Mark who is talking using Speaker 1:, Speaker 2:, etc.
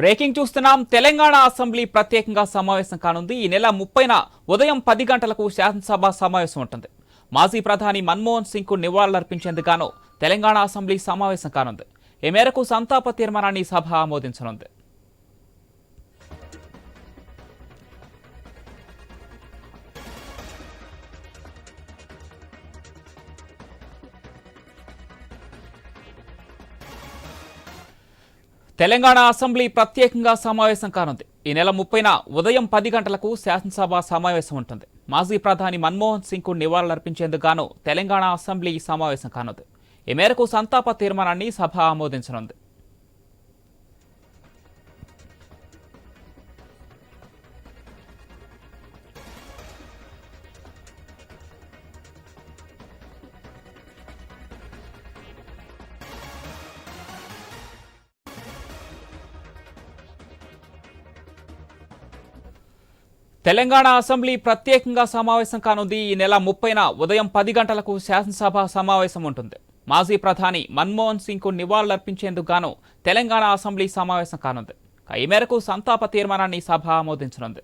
Speaker 1: Breaking చూస్తున్నాం. Telangana assembly ప్రత్యేకంగా సమావేశం కానుంది. ఈ నెల ముప్పైన ఉదయం పది గంటలకు శాసనసభ సమావేశం ఉంటుంది. మాజీ ప్రధాని మన్మోహన్ సింగ్కు నివాళులర్పించేందుకు గాను తెలంగాణ అసెంబ్లీ సమావేశం కానుంది. ఈ మేరకు సంతాప తీర్మానాన్ని సభ ఆమోదించనుంది. తెలంగాణ అసెంబ్లీ ప్రత్యేకంగా సమావేశం కానుంది. ఈ నెల ముప్పైన ఉదయం పది గంటలకు శాసనసభ సమావేశం ఉంటుంది. మాజీ ప్రధాని మన్మోహన్ సింగ్కు నివాళులర్పించేందుకు గాను తెలంగాణ అసెంబ్లీ సమావేశం కానుంది. ఈ మేరకు సంతాప తీర్మానాన్ని సభ ఆమోదించనుంది. తెలంగాణ అసెంబ్లీ ప్రత్యేకంగా సమావేశం కానుంది. ఈ నెల ముప్పైన ఉదయం పది గంటలకు శాసనసభ సమావేశం ఉంటుంది. మాజీ ప్రధాని మన్మోహన్ సింగ్కు నివాళులర్పించేందుకు గాను తెలంగాణ అసెంబ్లీ సమావేశం కానుంది. ఈ మేరకు సంతాప తీర్మానాన్ని సభ ఆమోదించనుంది.